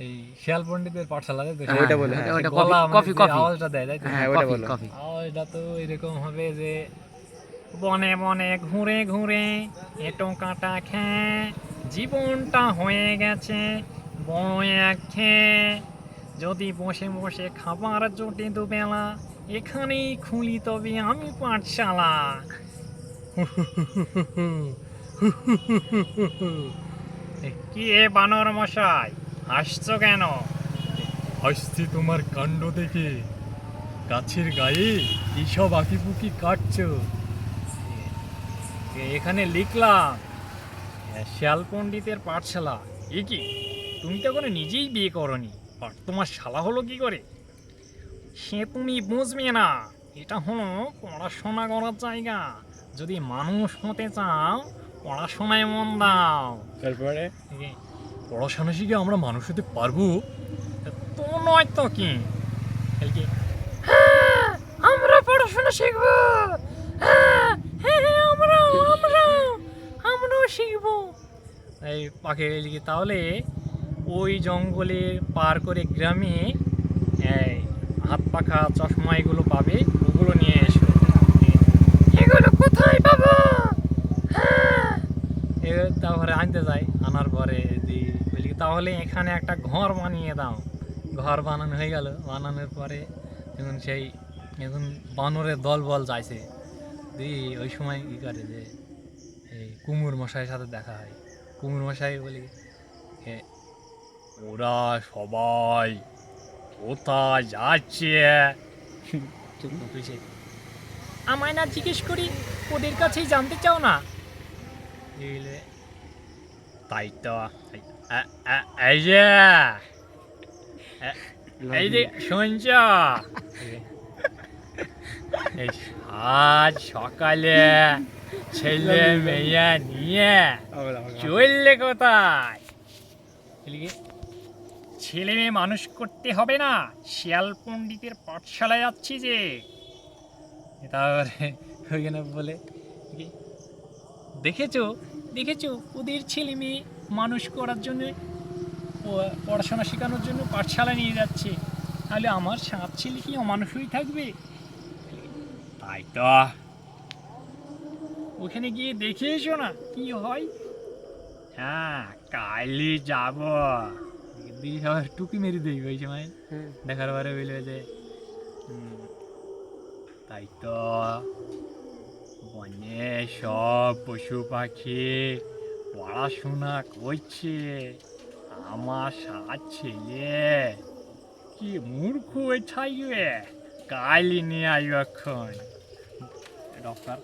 এই শিয়াল পণ্ডিতের তো? হ্যাঁ, ওইটা বলো, হ্যাঁ। ওইটা কফি- মানে কফি, আওয়াজটা দেয় তাই হ্যাঁ, ওইটা কফি, বলো। আওয়াজটা তো এরকম হবে যে বনে বনে ঘুরে ঘুরে এটো কাটা খেয়ে জীবনটা হয়ে গেছে বড় এক খেয়ে যদি বসে বসে খাবার জোটে দুবেলা এখানেই খুলি তবে আমি পাঠশালা। কি এ বানর মশাই? হাসছো কেন? হাসছি তোমার কাণ্ড দেখে। গাছের গায়ে এইসব আঁকিপুকি কাটছো। এখানে লিখলাম শিয়াল পণ্ডিতের পাঠশালা। এ কি? তুমি তো করে নিজেই বিয়ে করনি। আর তোমার শালা হলো কি করে? সে তুমি বুঝবে না। এটা হলো পড়াশোনা করার জায়গা। যদি মানুষ হতে চাও পড়াশোনায় মন দাও। তারপরে? পড়াশোনা শিখে আমরা মানুষ হতে পারব? তো নয় তো কি? তাহলে হ্যাঁ, আমরা পড়াশোনা শিখব। হ্যাঁ হ্যাঁ হ্যাঁ, আমরা আমরা আমরাও শিখব। এই পাখি লিখে তাহলে ওই জঙ্গলে পার করে গ্রামে এই হাত পাখা চশমা এগুলো পাবে ওগুলো নিয়ে এসো। এগুলো কোথায় পাবো? হ্যাঁ। তারপরে আনতে যাই আনার পরে। দি বলি তাহলে এখানে একটা ঘর বানিয়ে দাও। ঘর বানানো হয়ে গেল। বানানোর পরে এখন সেই এখন বানরের দল বল যাইছে দি ওই সময় কী করে যে এই কুমুর মশাইয়ের সাথে দেখা হয়। কুমুর মশাই বলি ওরা সবাই কোথায় যাচ্ছে? আমায় না জিজ্ঞেস করি ওদের কাছেই জানতে চাও না? তাই তো আজ সকালে ছেলে মেয়ে নিয়ে চললে কোথায় ছেলে মেয়ে মানুষ করতে হবে না শিয়াল পণ্ডিতের পাঠশালায় যাচ্ছি যে তারপরে বলে দেখেছ দেখেছ? ওদের ছেলে মেয়ে মানুষ করার জন্য পড়াশোনা শেখানোর জন্য পাঠশালা নিয়ে যাচ্ছে। তাহলে আমার সাত ছেলে কি অমানুষ হয়ে থাকবে? তাই তো। ওখানে গিয়ে দেখে এসো না কি হয়? হ্যাঁ কালই যাব। দিদি সবার টুকি মেরে দিই ওই সময়। দেখার পরে বলল যে "হুম, তাই তো। সব পশু পাখি পড়াশোনা করছে, আমার সাত ছেলে। কি মূর্খ ছাইবে কালই নিয়ে আসবে এখন। ডক্টর।